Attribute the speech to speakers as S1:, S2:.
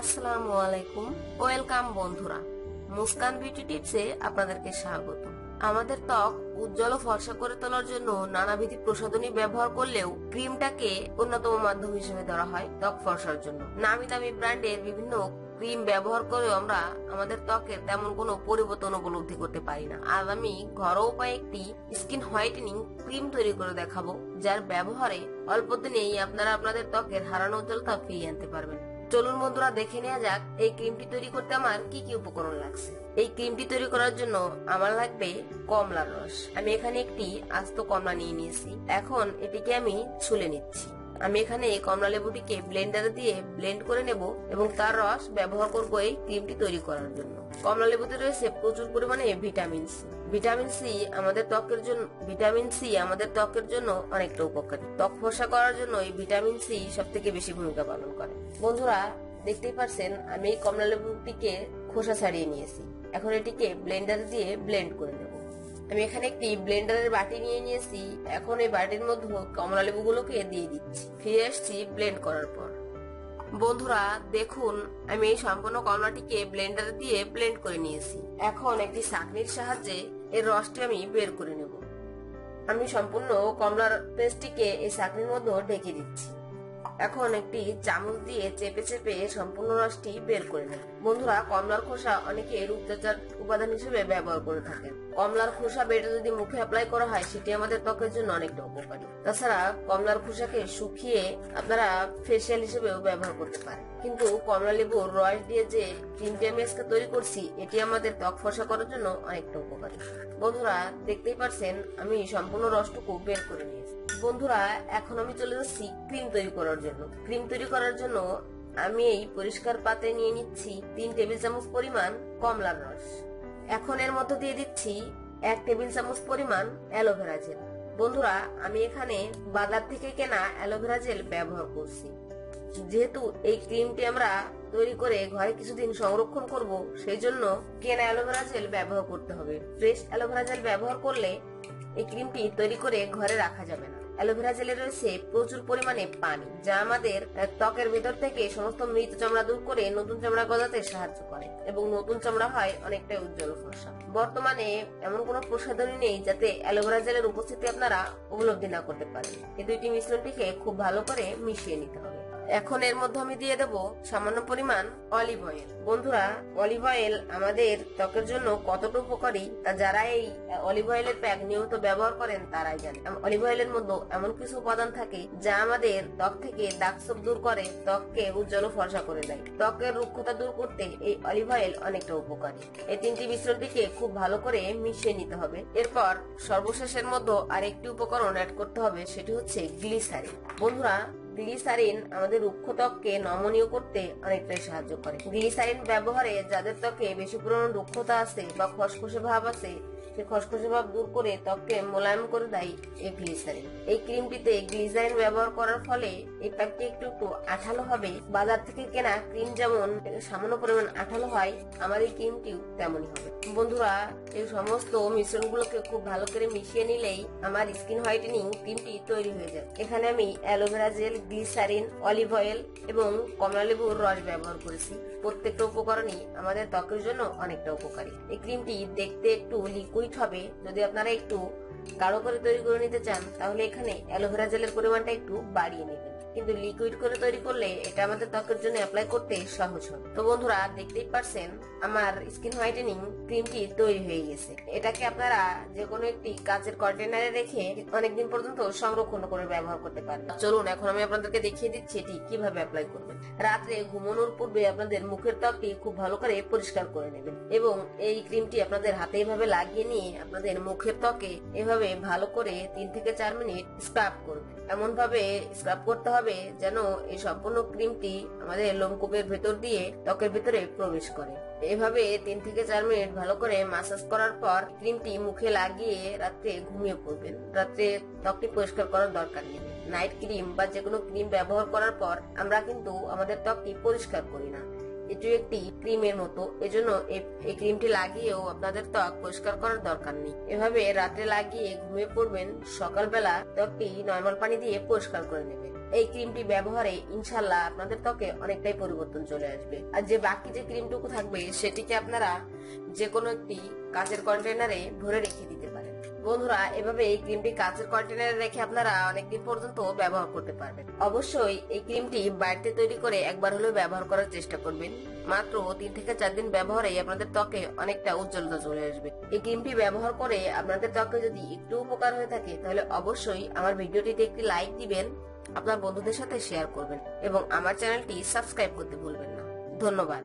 S1: আসসালামু আলাইকুম ওয়েলকাম বন্ধুরা, মুস্কান বিউটি টিপসে আপনাদেরকে স্বাগত। আমাদের ত্বক উজ্জ্বল ফর্সা করে তোলার জন্য নানাবিধ প্রসাধনী ব্যবহার করলেও ক্রিমটাকে অন্যতম মাধ্যম হিসেবে ধরা হয় ত্বক ফর্সার জন্য। নামি দামি ব্র্যান্ডের বিভিন্ন ক্রিম ব্যবহার করেও আমরা আমাদের ত্বকের তেমন কোনো পরিবর্তন উপলব্ধি করতে পারি না। আজ আমি ঘরোয়া উপায়ে একটি স্কিন হোয়াইটেনিং ক্রিম তৈরি করে দেখাবো, যার ব্যবহারে অল্প দিনেই আপনারা আপনাদের ত্বকের হারানো উজ্জ্বলতা ফিরিয়ে আনতে পারবেন। চলুন বন্ধুরা দেখে নেওয়া যাক, এই ক্রিমটি তৈরি করতে আমার কি কি উপকরণ লাগছে। এই ক্রিমটি তৈরি করার জন্য আমার লাগবে কমলার রস। আমি এখানে একটি আস্ত কমলা নিয়ে নিয়েছি। এখন এটিকে আমি ছুলে নিচ্ছি। আমি এখানে এই কমলা লেবুটিকে ব্লেন্ডারে দিয়ে ব্লেন্ড করে নেব এবং তার রস ব্যবহার করব এই ক্রিমটি তৈরি করার জন্য। কমলা লেবুতে রয়েছে প্রচুর পরিমাণে ভিটামিন সি। ভিটামিন সি আমাদের ত্বকের জন্য ভিটামিন সি আমাদের ত্বকের জন্য অনেকটা উপকারী। ত্বক ফর্সা করার জন্য এই ভিটামিন সি সব থেকে বেশি ভূমিকা পালন করে। বন্ধুরা, দেখতেই পারছেন, আমি এই কমলা লেবুটিকে খোসা ছাড়িয়ে নিয়েছি। এখন এটিকে ব্লেন্ডার দিয়ে ব্লেন্ড করে নেব। আমি এখানে একটি ব্লেন্ডারের বাটি নিয়ে নিয়েছি। এখন এই বাটির মধ্যে কমলা লেবুগুলোকে দিয়ে দিচ্ছি। ফিরে আসছি ব্লেন্ড করার পর। বন্ধুরা, দেখুন, আমি এই সম্পূর্ণ কমলাটিকে ব্লেন্ডারে দিয়ে ব্লেন্ড করে নিয়েছি। এখন একটি ছাঁকনির সাহায্যে এর রসটি আমি বের করে নেব। আমি সম্পূর্ণ কমলার পেস্টটিকে এই ছাঁকনির মধ্যে ঢেকে দিচ্ছি। এখন একটি চামচ দিয়ে চেপে চেপে সম্পূর্ণ রসটি বের করে নেব বন্ধুরা, কমলার খোসা অনেকে রূপচর্চার উপাদান হিসেবে ব্যবহার করে থাকেন। কমলার খোসা বেটে যদি মুখে অ্যাপ্লাই করা হয়, সেটি আমাদের ত্বকের জন্য অনেকটা উপকারী। তাছাড়া কমলার খোসাকে শুকিয়ে আপনারা ফেসিয়াল হিসেবেও ব্যবহার করতে পারেন। কিন্তু কমলা লেবুর রস দিয়ে যে ক্রিমটি আমি আজকে তৈরি করছি, এটি আমাদের ত্বক ফসা করার জন্য অনেকটা উপকারী। বন্ধুরা, দেখতেই পারছেন, আমি সম্পূর্ণ রসটুকু বের করে নিয়েছি। বন্ধুরা, এখন আমি চলে যাচ্ছি ক্রিম তৈরি করার জন্য। ক্রিম তৈরি করার জন্য আমি এই পরিষ্কার পাতে নিয়ে নিচ্ছি তিন টেবিল চামচ পরিমাণ কমলার রস। এখন এর মধ্যে দিয়ে দিচ্ছি এক টেবিল চামচ পরিমাণ অ্যালোভেরা জেল। বন্ধুরা, আমি এখানে বাজার থেকে কেনা অ্যালোভেরা জেল ব্যবহার করছি। যেহেতু এই ক্রিমটি আমরা তৈরি করে ঘরে কিছুদিন সংরক্ষণ করব, সেই জন্য কেনা অ্যালোভেরা জেল ব্যবহার করতে হবে। ফ্রেশ অ্যালোভেরা জেল ব্যবহার করলে এই ক্রিমটি তৈরি করে ঘরে রাখা যাবে না। অ্যালোভেরা জেলে রয়েছে প্রচুর পরিমাণে পানি, যা আমাদের ত্বকের ভেতর থেকে সমস্ত মৃত চামড়া দূর করে নতুন চামড়া গজাতে সাহায্য করে এবং নতুন চামড়া হয় অনেকটাই উজ্জ্বল ফর্সা। বর্তমানে এমন কোনো প্রসাধনী নেই যাতে অ্যালোভেরা জেলের উপস্থিতি আপনারা উপলব্ধি না করতে পারেন। এই দুইটি মিশ্রণটিকে খুব ভালো করে মিশিয়ে নিতে হবে। এখন এর মধ্যে আমি দিয়ে দেব সামান্য পরিমাণ অলিভ অয়েল বন্ধুরা অলিভ অয়েল আমাদের ত্বকের জন্য কতটা উপকারী তা যারা এই অলিভ অয়েলের প্যাক নিয়মিত ব্যবহার করেন তারাই জানে। অলিভ অয়েলের মধ্যে এমন কিছু উপাদান থাকে যা আমাদের ত্বক থেকে দাগ সব দূর করে, ত্বককে উজ্জ্বল ফর্সা করে দেয়। ত্বকের রুক্ষতা দূর করতে এই অলিভ অয়েল অনেকটা উপকারী। এই তিনটি মিশ্রণটিকে খুব ভালো করে মিশিয়ে নিতে হবে। এরপর সর্বশেষের মধ্যে আরেকটি উপকরণ অ্যাড করতে হবে, সেটি হচ্ছে গ্লিসারিন বন্ধুরা গ্লিসারিন আমাদের রুক্ষ ত্বককে নমনীয় করতে অনেকটাই সাহায্য করে। গ্লিসারিন ব্যবহারে যাদের ত্বকে বেশি পুরনো রুক্ষতা আছে বা খসখসে ভাব আছে সে খসখসে ভাব দূর করে ত্বককে মোলায়েম করে দেয় এই গ্লিসারিন এই ক্রিমটিতে গ্লিসারিন ব্যবহার করার ফলে এই প্যাকটি একটু একটু আঠালো হবে। বাজার থেকে কেনা ক্রিম যেমন সামান্য পরিমাণ আঠালো হয়, আমার এই ক্রিমটিও তেমনই হবে। বন্ধুরা, এই সমস্ত মিশ্রণগুলোকে খুব ভালো করে মিশিয়ে নিলেই আমার স্কিন হোয়াইটেনিং ক্রিমটি তৈরি হয়ে যায় এখানে আমি aloe vera gel, glycerine, olive oil এবং কমলা লেবুর রস ব্যবহার করেছি। প্রত্যেকটা উপকরণই আমাদের ত্বকের জন্য অনেকটা উপকারী। এই ক্রিমটি দেখতে একটু লিকুইড হবে। যদি আপনারা একটু গাঢ় করে তৈরি করে নিতে চান, তাহলে এখানে অ্যালোভেরা জেলের পরিমাণটা একটু বাড়িয়ে নেবেন। কিন্তু লিকুইড করে তৈরি করলে এটা আমাদের ত্বকের জন্য অ্যাপ্লাই করতে সহজ হবে তো বন্ধুরা, দেখতেই পারছেন, আমার স্কিন হোয়াইটেনিং ক্রিমটি তৈরি হয়ে গেছে। এটাকে আপনারা যে কোনো একটি কাচের কন্টেনারে রেখে অনেকদিন পর্যন্ত সংরক্ষণ করে ব্যবহার করতে পারেন। চলুন, এখন আমি আপনাদেরকে দেখিয়ে দিচ্ছি এটি কীভাবে অ্যাপ্লাই করবেন। রাত্রে ঘুমানোর পূর্বে আপনাদের মুখের ত্বকটি খুব ভালো করে পরিষ্কার করে নেবেন। এবং এই ক্রিমটি আপনাদের হাতে এভাবে লাগিয়ে নিয়ে আপনাদের মুখের ত্বকে এভাবে ভালো করে তিন থেকে চার মিনিট স্ক্রাব করবেন। এমন ভাবে স্ক্রাব করতে হবে যেন এই সম্পূর্ণ ক্রিমটি আমাদের লোমকূপের ভেতর দিয়ে ত্বকের ভেতরে প্রবেশ করে। এভাবে তিন থেকে চার মিনিট ভালো করে মাসাজ করার পর ক্রিমটি মুখে লাগিয়ে রাত্রে ঘুমিয়ে পড়বেন। রাত্রে ত্বকটি পরিষ্কার করার দরকার নেই। নাইট ক্রিম বা যে কোনো ক্রিম ব্যবহার করার পর আমরা কিন্তু আমাদের ত্বকটি পরিষ্কার করি না। এটি একটি ক্রিমের মতো। এজন্য এই ক্রিমটি লাগিয়েও আপনাদের ত্বক পরিষ্কার করার দরকার নেই। এভাবে রাত্রে লাগিয়ে ঘুমিয়ে পড়বেন, সকালবেলা ত্বকটি নর্মাল পানি দিয়ে পরিষ্কার করে নেবেন। এই ক্রিমটি ব্যবহারে ইনশাল্লাহ আপনাদের ত্বকে অনেকটাই পরিবর্তন চলে আসবে। আর যে বাকি যে ক্রিমটুকু থাকবে, সেটিকে আপনারা যে কোনো একটি কাচের কন্টেনারে ভরে রেখে দিতে বন্ধুরা, এভাবে এই ক্রিমটি কাঁচের কন্টেনারে রেখে আপনারা অনেকদিন পর্যন্ত ব্যবহার করতে পারবেন। অবশ্যই এই ক্রিমটি বাড়িতে তৈরি করে একবার হলেও ব্যবহার করার চেষ্টা করবেন। মাত্র তিন থেকে চার দিন ব্যবহারে আপনাদের ত্বকে অনেকটা উজ্জ্বলতা চলে আসবে। এই ক্রিমটি ব্যবহার করে আপনাদের ত্বকে যদি একটু উপকার হয়ে থাকে, তাহলে অবশ্যই আমার ভিডিওটিতে একটি লাইক দিবেন, আপনার বন্ধুদের সাথে শেয়ার করবেন এবং আমার চ্যানেলটি সাবস্ক্রাইব করতে ভুলবেন না। ধন্যবাদ।